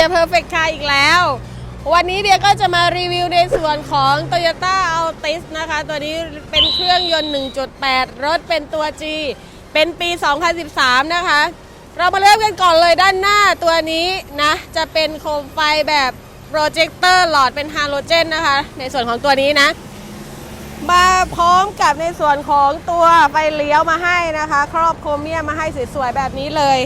เบียเพอร์เฟกต์คาอีกแล้ว วันนี้เบียก็จะมารีวิวในส่วนของ Toyota Altis นะคะ ตัวนี้เป็นเครื่องยนต์ 1.8 รถเป็นตัว G เป็นปี 2013 นะคะ เรามาเริ่มกันก่อนเลยด้านหน้าตัวนี้นะ จะเป็นโคมไฟแบบโปรเจคเตอร์หลอดเป็นฮาโลเจนนะคะ ในส่วนของตัวนี้นะ มาพร้อมกับในส่วนของตัวไฟเลี้ยวมาให้นะคะ ครอบโครเมียมมาให้สวยๆแบบนี้เลย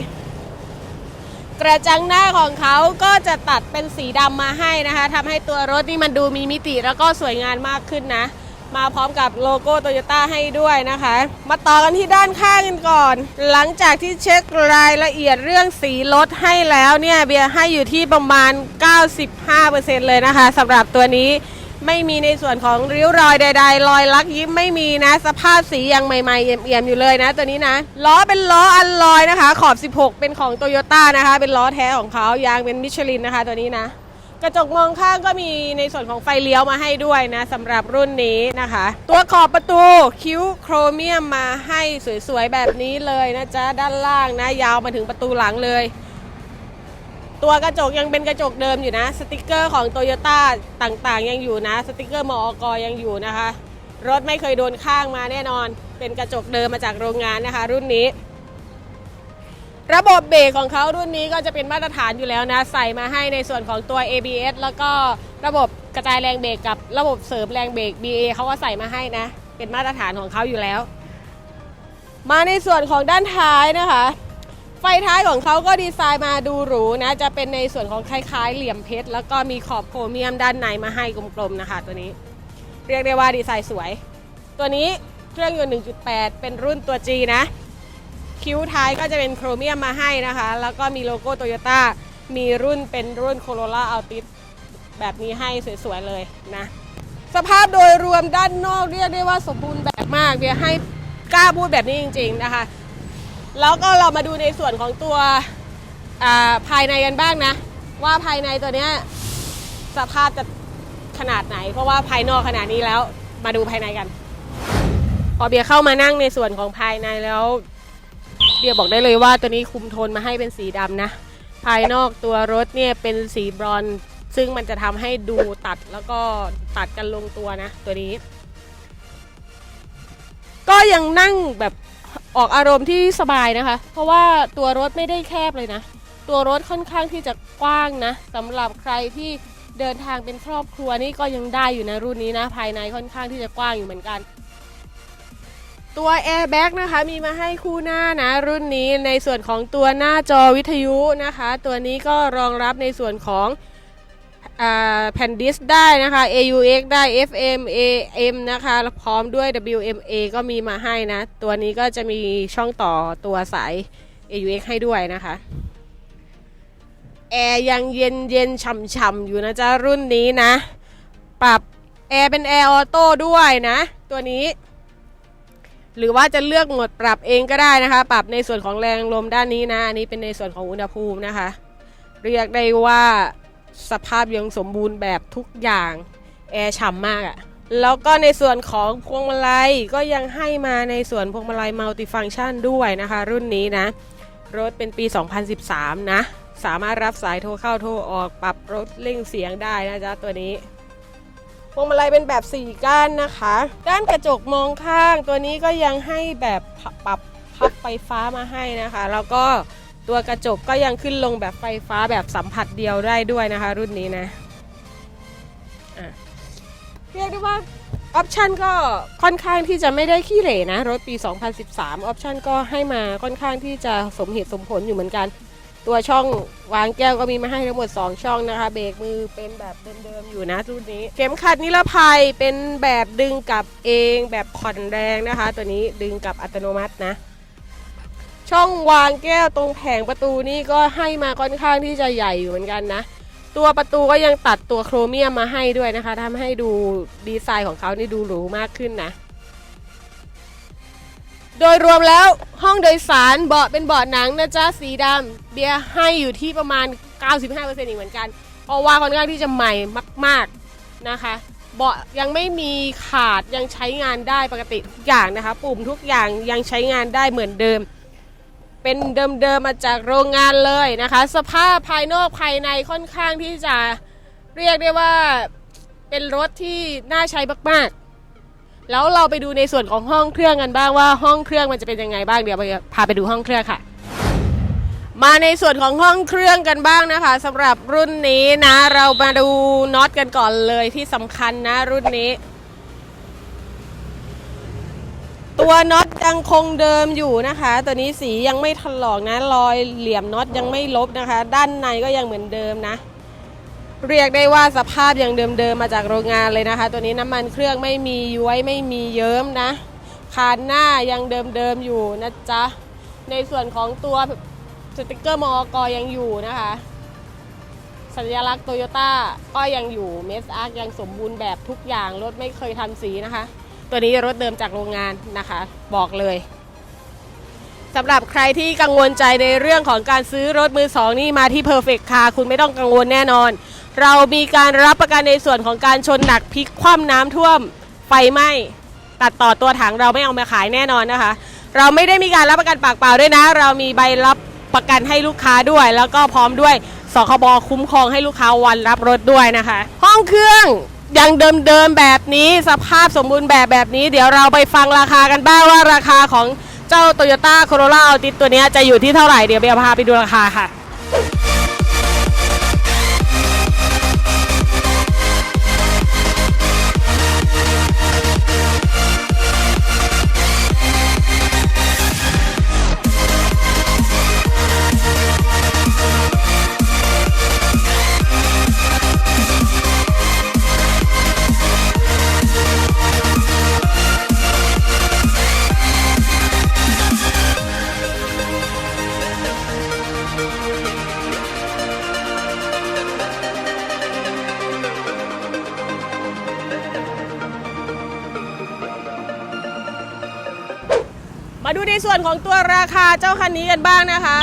กระจังหน้าของเขาก็จะตัดเป็นสีดำมาให้นะคะทำให้ตัวรถนี่มันดูมีมิติแล้วก็สวยงามมากขึ้นนะ มาพร้อมกับโลโก้โตโยต้าให้ด้วยนะคะ มาต่อกันที่ด้านข้างกันก่อน หลังจากที่เช็ครายละเอียดเรื่องสีรถให้แล้วเนี่ยเบียร์ให้อยู่ที่ประมาณ 95%เลยนะคะสำหรับตัวนี้ ไม่มีในส่วนของริ้วรอยใด ๆ รอยลักยิ้มไม่มีนะ สภาพสียังใหม่ๆเอี่ยมๆอยู่เลยนะ ตัวนี้นะ ล้อเป็นล้ออันลอยนะคะ ขอบ 16 เป็นของโตโยต้านะคะ เป็นล้อแท้ของเขายางเป็นมิชลินนะคะ ตัวนี้นะ กระจกมองข้างก็มีในส่วนของไฟเลี้ยวมาให้ด้วยนะสำหรับรุ่นนี้นะคะ ตัวขอบประตูคิ้วโครเมียมมาให้สวยๆแบบนี้เลยนะจ๊ะด้านล่างนะ ยาวมาถึงประตูหลังเลย ตัวกระจกยังเป็นกระจกเดิมอยู่นะ สติกเกอร์ของโตโยต้าต่างๆ ยังอยู่นะ สติกเกอร์มอกยังอยู่นะคะ รถไม่เคยโดนข้างมาแน่นอน เป็นกระจกเดิมมาจากโรงงานนะคะ รุ่นนี้ ระบบเบรกของเขารุ่นนี้ก็จะเป็นมาตรฐานอยู่แล้วนะ ใส่มาให้ในส่วนของตัว ABS แล้วก็ระบบกระจายแรงเบรกกับระบบเสริมแรงเบรก BA เขาก็ใส่มาให้นะ เป็นมาตรฐานของเขาอยู่แล้ว มาในส่วนของด้านท้ายนะคะ ไฟท้ายของเขาก็ดีไซน์มาดูหรูนะ จะเป็นในส่วนของคล้ายๆ เหลี่ยมเพชร แล้วก็มีขอบโครเมียมด้านในมาให้กลมๆนะคะ ตัวนี้ เรียกได้ว่าดีไซน์สวย ตัวนี้เครื่องยนต์ 1.8 เป็นรุ่นตัว G นะ คิ้วท้ายก็จะเป็นโครเมียมมาให้นะคะ แล้วก็มีโลโก้โตโยต้ามีรุ่นเป็นรุ่น Corolla Altis แบบนี้ให้สวยๆเลยนะ สภาพโดยรวมด้านนอกเรียกได้ว่าสมบูรณ์แบบมากเบียร์ให้กล้าพูดแบบนี้จริง ๆ นะคะ แล้วก็เรามาดูในส่วนของตัวภายในกันบ้างนะ ว่าภายในตัวเนี้ยสภาพจะขนาดไหน เพราะว่าภายนอกขนาดนี้แล้วมาดูภายในกัน พอเบียร์เข้ามานั่งในส่วนของภายในแล้ว เบียร์บอกได้เลยว่าตัวนี้คุมโทนมาให้เป็นสีดำนะ ภายนอกตัวรถเนี่ยเป็นสีบรอนซ์ซึ่งมันจะทำให้ดูตัดแล้วก็ตัดกันลงตัวนะ ตัวนี้ ก็ยังนั่งแบบ ออกอารมณ์ที่สบายนะคะ เพราะว่าตัวรถไม่ได้แคบเลยนะ ตัวรถค่อนข้างที่จะกว้างนะสำหรับใครที่เดินทางเป็นครอบครัวนี่ก็ยังได้อยู่นะรุ่นนี้นะ ภายในค่อนข้างที่จะกว้างอยู่เหมือนกัน ตัว Airbag นะคะมีมาให้คู่หน้านะ รุ่นนี้ในส่วนของตัวหน้าจอวิทยุนะคะ ตัวนี้ก็รองรับในส่วนของ แผ่นดิสได้นะคะ AUX ได้ FM AM นะคะพร้อมด้วย WMA ก็มีมาให้นะ ตัวนี้ก็จะมีช่องต่อตัวสาย AUX ให้ด้วยนะคะ แอร์ยังเย็นเย็นฉ่ำๆอยู่นะจ๊ะ รุ่นนี้นะ ปรับแอร์เป็นแอร์ออโต้ด้วยนะ ตัวนี้ หรือว่าจะเลือกโหมดปรับเองก็ได้นะคะ ปรับในส่วนของแรงลมด้านนี้นะ อันนี้เป็นในส่วนของอุณหภูมินะคะ เรียกได้ว่า สภาพยังสมบูรณ์แบบทุกอย่าง แอร์ฉ่ำมากอะแล้วก็ในส่วนของพวงมาลัยก็ยังให้มาในส่วนพวงมาลัยมัลติฟัง c t ชันด้วยนะคะ รุ่นนี้นะ รถเป็นปี 2013 นะ สามารถรับสายโทรเข้าโทรออกปรับรถเร่งเสียงได้นะจ๊ะตัวนี้พวงมาลัยเป็นแบบ4ก้านนะคะ ด้านกระจกมองข้างตัวนี้ก็ยังให้แบบปรับพับไฟฟ้ามาให้นะคะ แล้วก็ ตัวกระจกก็ยังขึ้นลงแบบไฟฟ้าแบบสัมผัสเดียวได้ด้วยนะคะ รุ่นนี้นะะเรียกได้ว่าออปชันก็ค่อนข้างที่จะไม่ได้ขี้เหร่นะ รถปี 2013 ออปชันก็ให้มาค่อนข้างที่จะสมเหตุสมผลอยู่เหมือนกัน ตัวช่องวางแก้วก็มีมาให้ทั้งหมด 2 ช่องนะคะ เบรกมือเป็นแบบเดิมๆอยู่นะรุ่นนี้ เข็มขัดนิรภัยเป็นแบบดึงกลับเองแบบผ่อนแรงนะคะ ตัวนี้ดึงกลับอัตโนมัตินะ ช่องวางแก้วตรงแผงประตูนี่ก็ให้มาค่อนข้างที่จะใหญ่อยู่เหมือนกันนะ ตัวประตูก็ยังตัดตัวโครเมียมมาให้ด้วยนะคะทำให้ดูดีไซน์ของเขานี่ดูหรูมากขึ้นนะ โดยรวมแล้วห้องโดยสารเบาะเป็นเบาะหนังนะจ๊ะสีดำเบียร์ให้อยู่ที่ประมาณ 95%อีกเหมือนกันเพราะว่าค่อนข้างที่จะใหม่มาก ๆนะคะเบาะยังไม่มีขาดยังใช้งานได้ปกติทุกอย่างนะคะ ปุ่มทุกอย่างยังใช้งานได้เหมือนเดิม เป็นเดิมๆมาจากโรงงานเลยนะคะ สภาพภายนอกภายในค่อนข้างที่จะเรียกได้ว่าเป็นรถที่น่าใช้มากๆ แล้วเราไปดูในส่วนของห้องเครื่องกันบ้างว่าห้องเครื่องมันจะเป็นยังไงบ้างเดี๋ยวพาไปดูห้องเครื่องค่ะ มาในส่วนของห้องเครื่องกันบ้างนะคะสำหรับรุ่นนี้นะ เรามาดูน็อตกันก่อนเลยที่สำคัญนะรุ่นนี้ ตัวน็อตยังคงเดิมอยู่นะคะ ตัวนี้สียังไม่ถลอกนะรอยเหลี่ยมน็อตยังไม่ลบนะคะ ด้านในก็ยังเหมือนเดิมนะ เรียกได้ว่าสภาพยังเดิมๆมาจากโรงงานเลยนะคะ ตัวนี้น้ำมันเครื่องไม่มีย้วยไม่มีเยิ้มนะคานหน้ายังเดิมๆอยู่นะจ๊ะในส่วนของตัวสติกเกอร์มอกยังอยู่นะคะ สัญลักษณ์โตโยต้าก็ยังอยู่เมสอาร์ยังสมบูรณ์แบบทุกอย่างรถไม่เคยทำสีนะคะ ตัวนี้รถเดิมจากโรงงานนะคะ บอกเลยสำหรับใครที่กังวลใจในเรื่องของการซื้อรถมือสองนี่มาที่ Perfect Car คุณไม่ต้องกังวลแน่นอน เรามีการรับประกันในส่วนของการชนหนักพลิกคว่ำน้ำท่วมไฟไหม้ตัดต่อตัวถังเราไม่เอามาขายแน่นอนนะคะ เราไม่ได้มีการรับประกันปากเปล่าด้วยนะ เรามีใบรับประกันให้ลูกค้าด้วย แล้วก็พร้อมด้วยสคบคุ้มครองให้ลูกค้าวันรับรถด้วยนะคะ ห้องเครื่อง ยังเดิมๆแบบนี้สภาพสมบูรณ์แบบแบบนี้ เดี๋ยวเราไปฟังราคากันบ้างว่าราคาของเจ้า Toyota Corolla Altis ตัวนี้จะอยู่ที่เท่าไหร่เดี๋ยวเบลพาไปดูราคาค่ะ มาดูในส่วนของตัวราคาเจ้าคันนี้กันบ้างนะคะ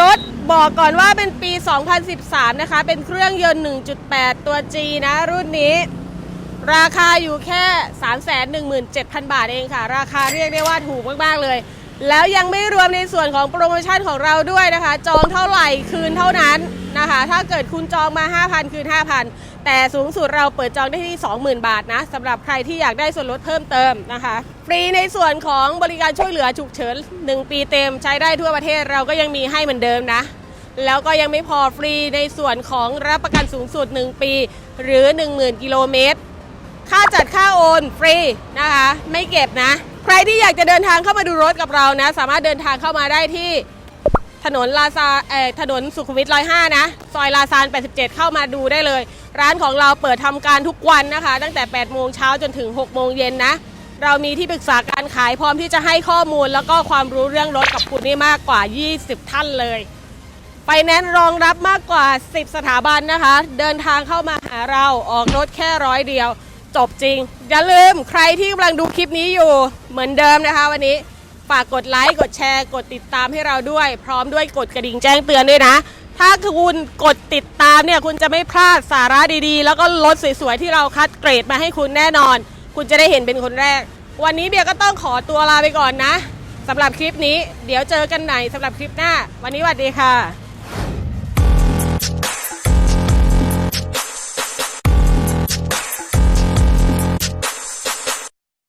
รถบอกก่อนว่าเป็นปี 2013 นะคะ เป็นเครื่องยนต์ 1.8 ตัว G นะ รุ่นนี้ ราคาอยู่แค่ 317,000 บาทเองค่ะ ราคาเรียกได้ว่าถูกมาก ๆ เลย แล้วยังไม่รวมในส่วนของโปรโมชั่นของเราด้วยนะคะ จองเท่าไหร่คืนเท่านั้นนะคะ ถ้าเกิดคุณจองมา 5,000 คืน 5,000 แต่สูงสุดเราเปิดจองได้ที่ 20,000 บาทนะสำหรับใครที่อยากได้ส่วนลดเพิ่มเติมนะคะ ฟรีในส่วนของบริการช่วยเหลือฉุกเฉิน 1 ปีเต็มใช้ได้ทั่วประเทศเราก็ยังมีให้เหมือนเดิมนะ แล้วก็ยังไม่พอฟรีในส่วนของรับประกันสูงสุด 1 ปี หรือ 10,000 กิโลเมตร ค่าจัดค่าโอนฟรีนะคะ ไม่เก็บนะ ใครที่อยากจะเดินทางเข้ามาดูรถกับเรานะ สามารถเดินทางเข้ามาได้ที่ถนนลาซาเอ่อถนนสุขุมวิท105 นะ ซอยลาซาน 87 เข้ามาดูได้เลย ร้านของเราเปิดทำการทุกวันนะคะ ตั้งแต่ 8 โมงเช้าจนถึง 6 โมงเย็นนะ เรามีที่ปรึกษาการขายพร้อมที่จะให้ข้อมูลแล้วก็ความรู้เรื่องรถกับคุณนี่มากกว่า 20 ท่านเลยไฟแนนซ์รองรับมากกว่า 10 สถาบันนะคะ เดินทางเข้ามาหาเราออกรถแค่ร้อยเดียว จบจริง อย่าลืมใครที่กำลังดูคลิปนี้อยู่เหมือนเดิมนะคะ วันนี้ฝากกดไลค์กดแชร์ กดติดตามให้เราด้วย พร้อมด้วยกดกระดิ่งแจ้งเตือนด้วยนะ ถ้าคุณกดติดตามเนี่ยคุณจะไม่พลาดสาระดีๆ แล้วก็รถสวยๆที่เราคัดเกรดมาให้คุณแน่นอน คุณจะได้เห็นเป็นคนแรก วันนี้เบียร์ก็ต้องขอตัวลาไปก่อนนะสำหรับคลิปนี้ เดี๋ยวเจอกันไหนสำหรับคลิปหน้า วันนี้สวัสดีค่ะ